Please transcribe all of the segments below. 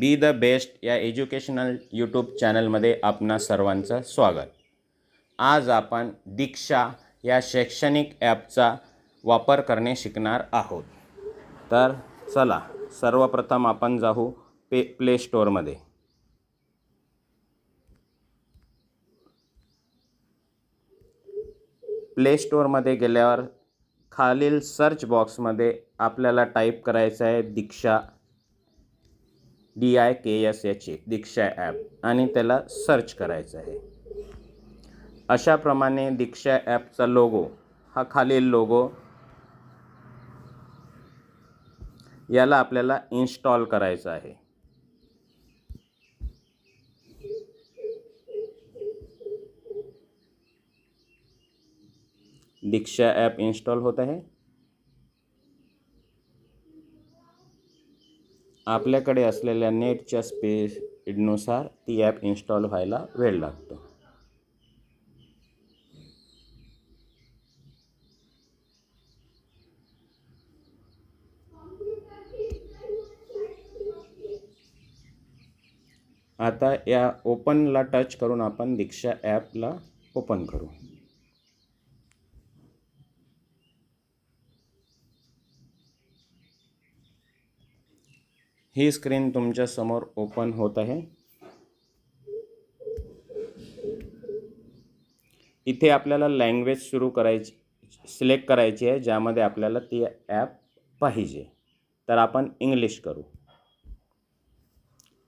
B the best या educational YouTube चॅनलमध्ये आपणा सर्वांचं स्वागत. आज आपण दीक्षा या शैक्षणिक ॲपचा वापर करणे शिकणार आहोत. तर चला सर्वप्रथम आपण जाऊ पे प्ले स्टोअरमध्ये प्ले स्टोअरमध्ये गेल्यावर खालील सर्च बॉक्समध्ये आपल्याला टाईप करायचं आहे Diksha. D I K S याची दीक्षा ॲप आणि त्याला सर्च करायचं आहे. अशाप्रमाणे दीक्षा ॲपचा लोगो हा खालील लोगो याला आपल्याला इन्स्टॉल करायचं आहे. दीक्षा ॲप इन्स्टॉल होत आहे. आपल्याकडे असलेल्या नेटच्या स्पीडनुसार ती ॲप इन्स्टॉल व्हायला वेळ लागतो. आता या ओपनला टच करून आपण दीक्षा ॲपला ओपन करू. ही स्क्रीन तुमच्यासमोर ओपन होत आहे. इथे आपल्याला लँग्वेज सुरू करायची सिलेक्ट करायची आहे ज्यामध्ये आपल्याला ती ॲप पाहिजे. तर आपण इंग्लिश करू.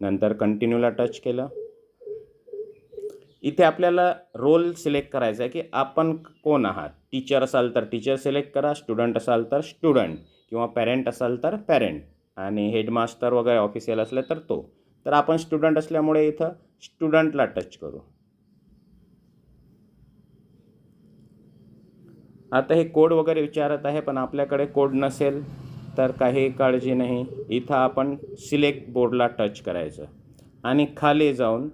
नंतर कंटिन्यूला टच केलं. इथे आपल्याला रोल सिलेक्ट करायचा आहे की आपण कोण आहात? टीचर असाल तर टीचर सिलेक्ट करा स्टुडंट असाल तर स्टुडंट किंवा पॅरेंट असाल तर पॅरेंट आणि हेडमास्टर वगैरे ऑफिशियल असले तर तो. तर आपण स्टुडंट असल्यामुळे इथं स्टुडंटला टच करू. आता हे कोड वगैरे विचारत आहे पण आपल्याकडे कोड नसेल तर काही काळजी नाही. इथं आपण सिलेक्ट बोर्डला टच करायचं. आणि खाली जाऊन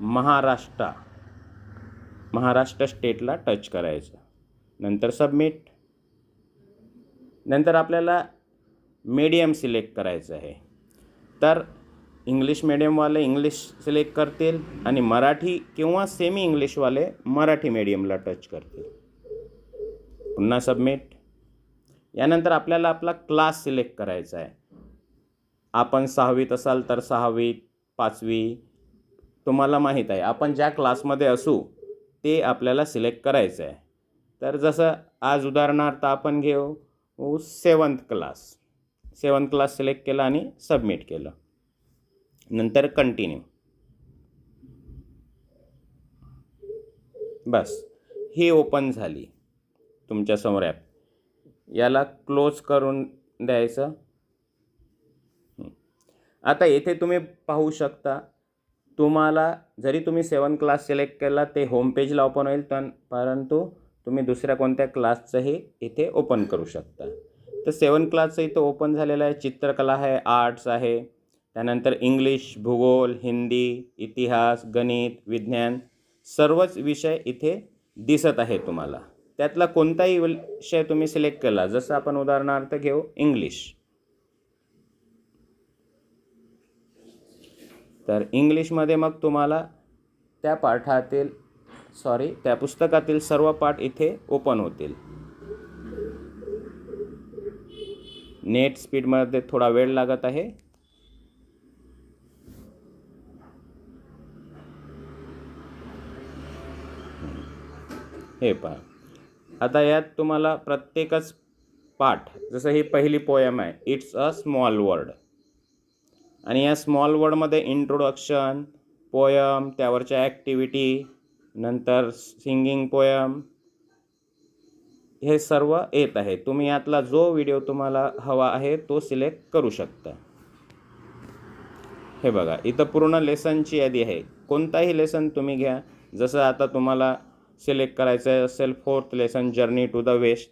महाराष्ट्र महाराष्ट्र स्टेटला टच करायचं. नंतर सबमिट नंतर आपल्याला मीडियम सिलेक्ट करायचं आहे. तर इंग्लिश मिडियमवाले इंग्लिश सिलेक्ट करतील आणि मराठी किंवा सेमी इंग्लिशवाले मराठी मीडियमला टच करतील. पुन्हा सबमिट यानंतर आपल्याला आपला क्लास सिलेक्ट करायचा आहे. आपण सहावीत असाल तर सहावीत पाचवी तुम्हाला माहीत आहे आपण ज्या क्लासमध्ये असू ते आपल्याला सिलेक्ट करायचं आहे. तर जसं आज उदाहरणार्थ आपण घेऊ seventh class seven class select केला आणि सबमिट केलं. नंतर कंटिन्यू बस. ही ओपन झाली तुमच्यासमोर ॲप याला क्लोज करून द्यायचं. आता येथे तुम्ही पाहू शकता तुम्हाला जरी तुम्ही सेवन क्लास सिलेक्ट केला ते होम पेजला ओपन होईल पण परंतु तुम्ही दुसऱ्या कोणत्या क्लासचंही इथे ओपन करू शकता. तर सेवन क्लासचं इथं ओपन झालेलं आहे. चित्रकला आहे आर्ट्स आहे. त्यानंतर इंग्लिश भूगोल हिंदी इतिहास गणित विज्ञान सर्वच विषय इथे दिसत आहे तुम्हाला. त्यातला कोणताही विषय तुम्ही सिलेक्ट केला जसं आपण उदाहरणार्थ घेऊ इंग्लिश. तर इंग्लिशमध्ये मग तुम्हाला त्या पाठातील सॉरी त्या पुस्तकातील सर्व पाठ इथे ओपन होतील. नेट स्पीडमध्ये थोडा वेळ लागत आहे. हे पहा. आता यात तुम्हाला प्रत्येकच पाठ जसं ही पहिली पोयम आहे इट्स अ स्मॉल वर्ड आणि या स्मॉल वर्डमध्ये इंट्रोडक्शन पोयम त्यावरच्या ॲक्टिव्हिटी नंतर सिंगिंग पोयम हे सर्व येत आहे. तुम्ही यातला जो व्हिडिओ तुम्हाला हवा आहे तो सिलेक्ट करू शकता. हे बघा इथं पूर्ण लेसनची यादी आहे. कोणताही लेसन तुम्ही घ्या. जसं आता तुम्हाला सिलेक्ट करायचं असेल fourth lesson journey to the west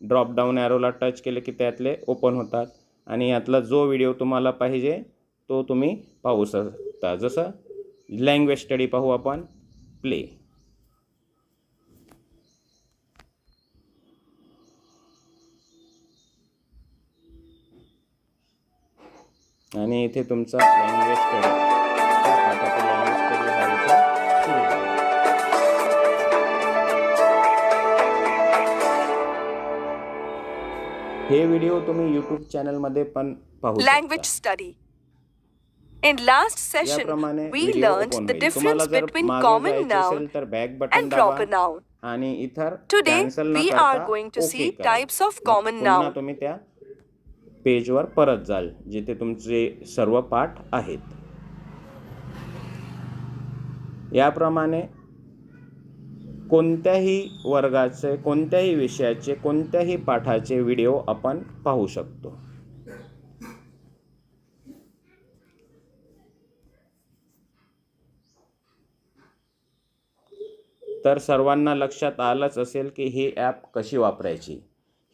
drop down ॲरोला touch केले की त्यातले ओपन होतात. आणि यातला जो व्हिडिओ तुम्हाला पाहिजे तो तुम्ही पाहू शकता. जसं लँग्वेज स्टडी पाहू आपण. प्ले आणि इथे तुमचा लँग्वेज स्टडी त्या पाठाचा लँग्वेज स्टडी हा विषय सुरू झाला हे व्हिडिओ तुम्ही यूट्यूब चॅनलमध्ये पण पाहू शकता study. In last session, we learned the difference between common noun असेल तर back button and proper noun. Today, we are going to see करा. types of common noun. पेजवर परत जाल जिथे तुमचे सर्व पाठ आहेत. याप्रमाणे कोणत्याही वर्गाचे कोणत्याही विषयाचे कोणत्याही पाठाचे व्हिडिओ आपण पाहू शकतो. तर सर्वांना लक्षात आलंच असेल की ही ॲप कशी वापरायची.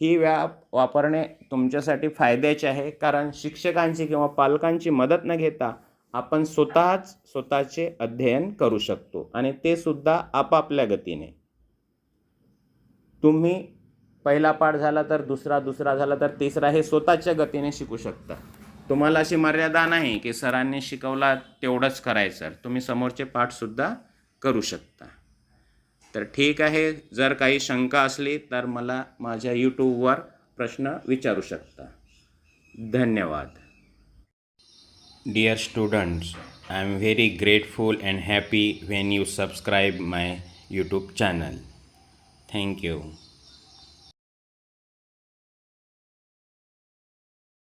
ही ॲप वापरणे तुमच्यासाठी फायद्याचे आहे. कारण शिक्षकांची किंवा पालकांची मदत न घेता आपण स्वतःच स्वतःचे अध्ययन करू शकतो आणि ते सुद्धा आपापल्या गतीने. तुम्ही पहिला पाठ झाला तर दुसरा दुसरा झाला तर तिसरा हे स्वतःच्या गतीने शिकू शकता. तुम्हाला अशी मर्यादा नाही की सरांनी शिकवला तेवढंच करायचं. तुम्ही समोरचे पाठसुद्धा करू शकता. तर ठीक आहे जर काही शंका असली तर मला माझ्या यूट्यूबवर प्रश्न विचारू शकता. धन्यवाद. Dear students I am very grateful and happy when you subscribe my YouTube channel thank you